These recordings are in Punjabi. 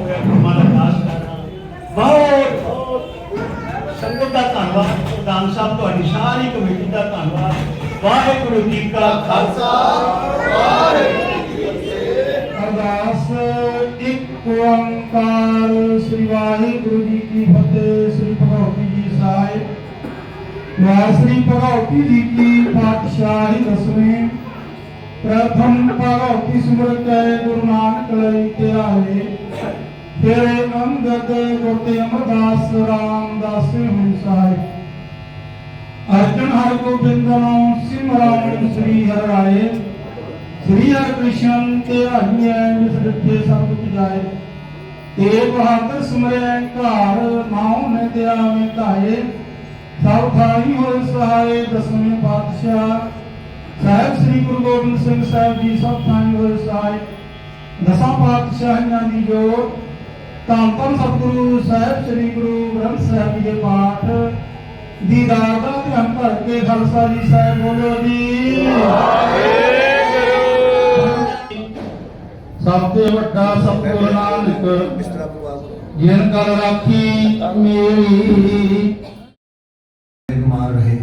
ਲੈ ਜਾ ਇਹ ਕੋਈ ਬੇਟਾ ਹੋਇਆ ਹਮਾਰਾ ਦਾਸ ਕਰਨਾ ਬਹੁਤ ਬਹੁਤ ਸੰਗਤ ਦਾ ਧੰਨਵਾਦ ਪ੍ਰਧਾਨ ਸਾਹਿਬ ਤੁਹਾਡੀ ਸਾਰੀ ਕਮੇਟੀ ਦਾ ਧੰਨਵਾਦ ਵਾਹਿਗੁਰੂ ਜੀ ਕਾ ਖਾਲਸਾ ਅਰਦਾਸ ਇੱਕ ਓੰਕਾਰ ਸ੍ਰੀ ਵਾਹਿਗੁਰੂ ਜੀ ਕੀ ਫਤਿਹ ਸ੍ਰੀ ਭਗਵਤੀ ਜੀ ਸਾਹਿਬ ਮੈਂ ਸ੍ਰੀ ਭਗਵਤੀ ਜੀ ਕੀ ਪਾਤਸ਼ਾਹੀ ਦਸਵੇਂ ਪ੍ਰਥਮ ਭਗਵਤੀ ਸਿਮਰਤ ਹੈ ਗੁਰੂ ਨਾਨਕ ਲਈ ਧਿਆਏ ਫਿਰ ਅੰਗਦ ਗੁਰਤੇ ਅਮਰਦਾਸ ਰਾਮਦਾਸ ਹੁਣ ਸਾਹਿਬ। ਅਰਜਨ ਹਰਿ ਗੋਬਿੰਦਨੋ ਸਿਮਰਨ ਸ੍ਰੀ ਹਰਿ ਰਾਏ। ਸ੍ਰੀ ਹਰਿ ਕ੍ਰਿਸ਼ਨ ਤੇ ਹਰੀਐ ਜਿਸ ਸਭ ਕੁਝ ਜਾਏ। ਤੇ ਬਹਾਦਰ ਸਿਮਰੈ ਘਰ ਮਾਉ ਨੇ ਦਿਆਵੇਂ ਧਾਏ। ਸਭ ਥਾਈ ਹੋਏ ਸਹਾਏ ਦਸਵੇਂ ਪਾਤਸ਼ਾਹ। ਸਾਹਿਬ ਸ੍ਰੀ ਗੁਰੂ ਗੋਬਿੰਦ ਸਿੰਘ ਸਾਹਿਬ ਜੀ ਸਭ ਥਾਈ ਹੋਏ ਸਹਾਏ। ਦਸਾਂ ਪਾਤਸ਼ਾਹੀਆਂ ਦੀ ਜੋਤ ਧੰਨ ਧੰਨ ਸਤਿਗੁਰੂ ਸਾਹਿਬ, ਸ੍ਰੀ ਗੁਰੂ ਗ੍ਰੰਥ ਸਾਹਿਬ ਜੀ ਦੇ ਪਾਠ ਦੀਦਾਰ ਦਾ ਧਿਆਨ ਧਰ ਕੇ ਖਾਲਸਾ ਜੀ ਸਾਹਿਬ ਬੋਲੋ ਜੀ। ਸਭ ਤੋਂ ਵੱਡਾ ਸਤਿਗੁਰ ਨਾਨਕ, ਜਿਨ ਕਲ ਰਾਖੀ ਮੇਰੀ। ਕੁਮਾਰ ਰਹੇ।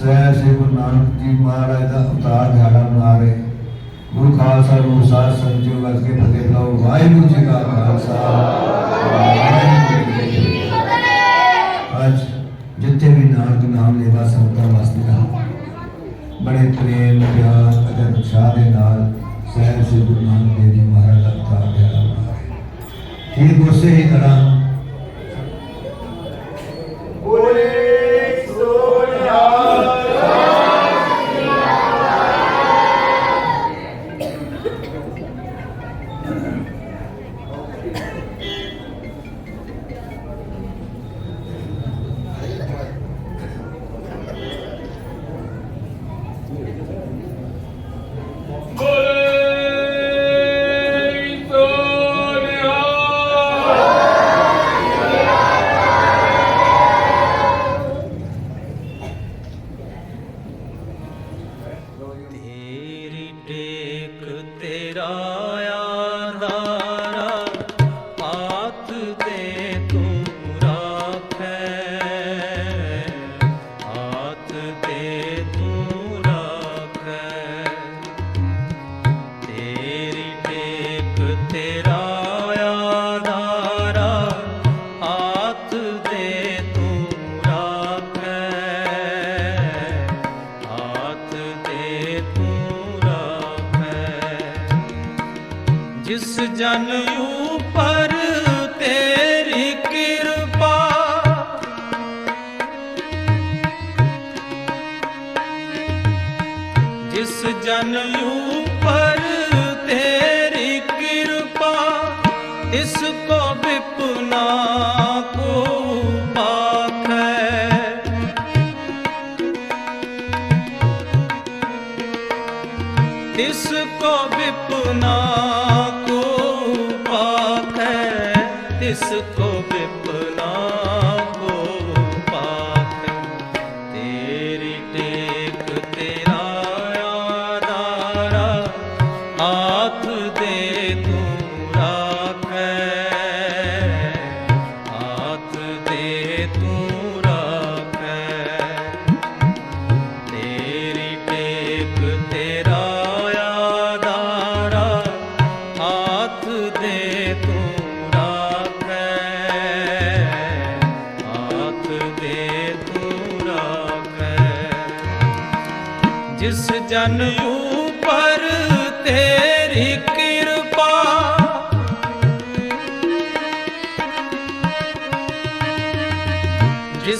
ਸਹਿ ਸ੍ਰੀ ਗੁਰੂ ਨਾਨਕ ਜੀ ਮਹਾਰਾਜ ਦਾ ਅਵਤਾਰ ਦਿਹਾੜਾ ਮਨਾ ਰਹੇ। ਗੁਰੂ ਖਾਲਸਾ ਨੂੰ ਸਾਧ ਸੰਜੋ ਵਰਤ ਕੇ ਫਤਿਹ ਬੁਲਾਓ ਵਾਹਿਗੁਰੂ ਜੀ ਕਾ ਖਾਲਸਾ ਵਾਹਿਗੁਰੂ ਜੀ ਕੀ ਫਤਿਹ। ਅੱਜ ਜਿੱਥੇ ਵੀ ਨਾਨਕ ਨਾਮ ਲੈਵਾ ਸੰਤਾਂ ਵਾਸਤੇ ਰਹਾ ਬੜੇ ਪ੍ਰੇਮ, ਪਿਆਰ ਅਤੇ ਉਤਸ਼ਾਹ ਦੇ ਨਾਲ ਸਹਿਬ ਸ੍ਰੀ ਗੁਰੂ ਨਾਨਕ ਦੇਵ ਜੀ ਮਹਾਰਾਜ ਦਾ ਅਵਤਾਰ ਦਿਹਾੜਾ ਮਨਾ ਰਹੇ ਠੀਕ ਉਸੇ ਹੀ ਤਰ੍ਹਾਂ ਜਨ ਉਪਰ ਤੇਰੀ ਕਿਰਪਾ। ਜਿਸ ਜਨ ਉਪਰ ਤੇਰੀ ਕਿਰਪਾ, ਇਸ ਕੋ ਵਿਪਨਾ ਕੋ ਪਾਖੈ ਤਿਸ ਕੋ ਵਿਪਨਾ ਤਿਸ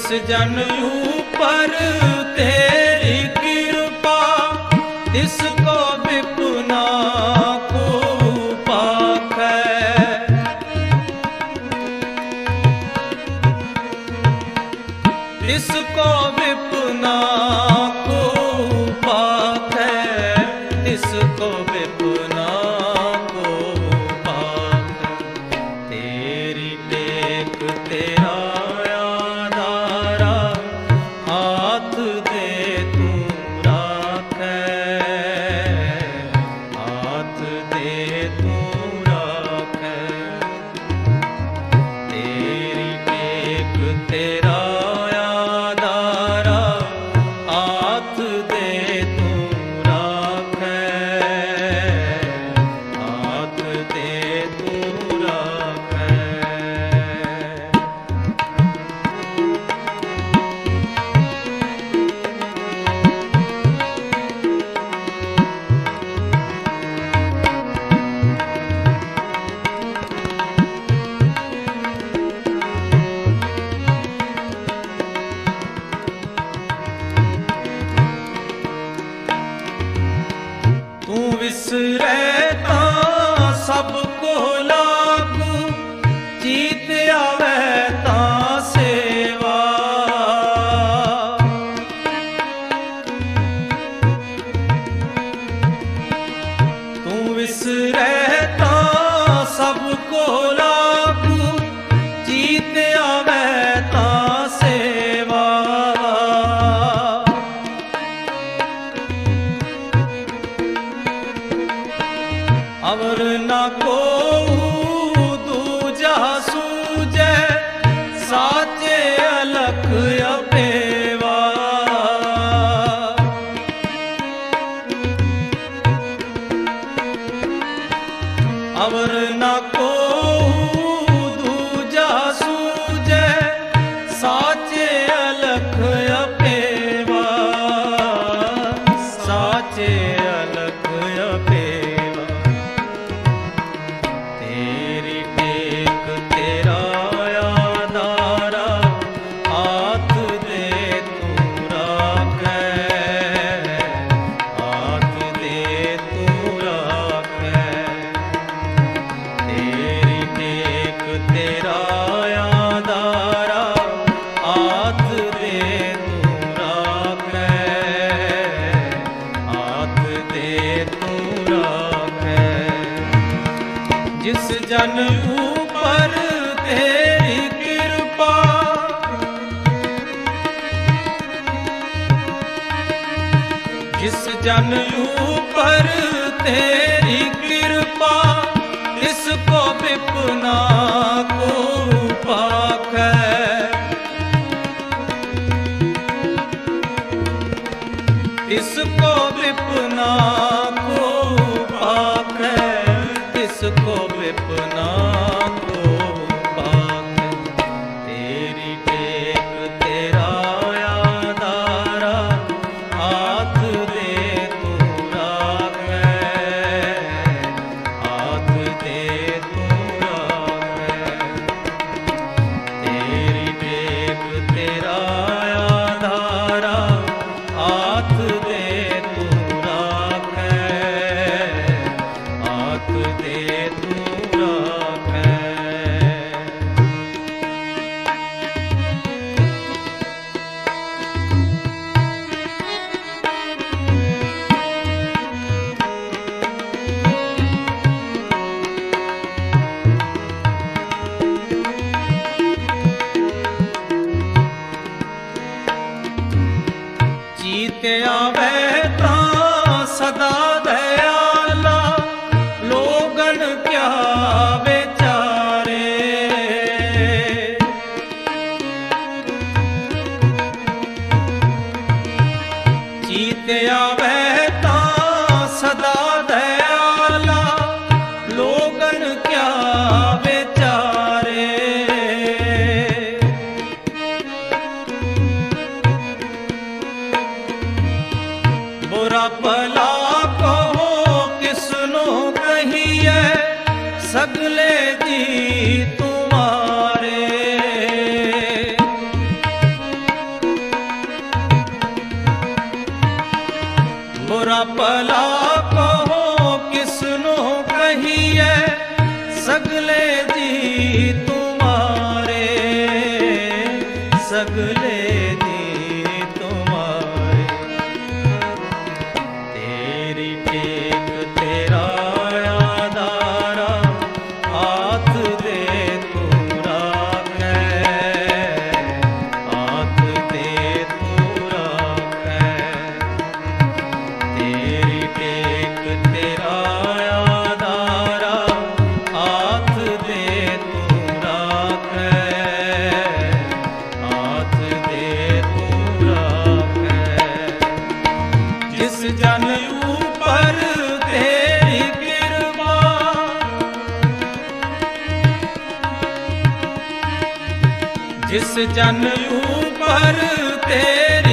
ਜਿਸ ਜਨ ਉਪਰ ਤੇਰੀ ਕਿਰਪਾ ਇਸ ਕੋ ਵਿਪਨਾ ਕੋ ਪਾਖੈ। ਤਿਸ ਕੋ ਵਿਪਨਾ ਅਵਰ ਨਾ ਕੋ ਜਿਸ ਜਨ ਉਪਰ ਤੇਰੀ ਕਿਰਪਾ। ਜਿਸ ਜਨ ਉਪਰ ਤੇਰੀ ਕਿਰਪਾ ਤਿਸ ਕੋ ਬਿਪਨਾ ਕੋ ਪਾਖੈ ਤਿਸ ਕੋ ਬਿਪਨਾ ਕੋ जिसको विपना ਬੁਰਾ ਭਲਾ ਕਹੋ ਕਿਸ ਨੂੰ ਕਹੀਏ ਸਗਲੇ ਜੀ ਤੁਮਾਰੇ। ਬੁਰਾ ਭਲਾ ਕਹੋ ਕਿਸ ਨੂੰ ਕਹੀਏ ਸਗਲੇ ਜੀ ਤੁਮਾਰੇ। ਸਗਲੇ ਜਿਸ ਜਨ ਉਪਰ ਤੇ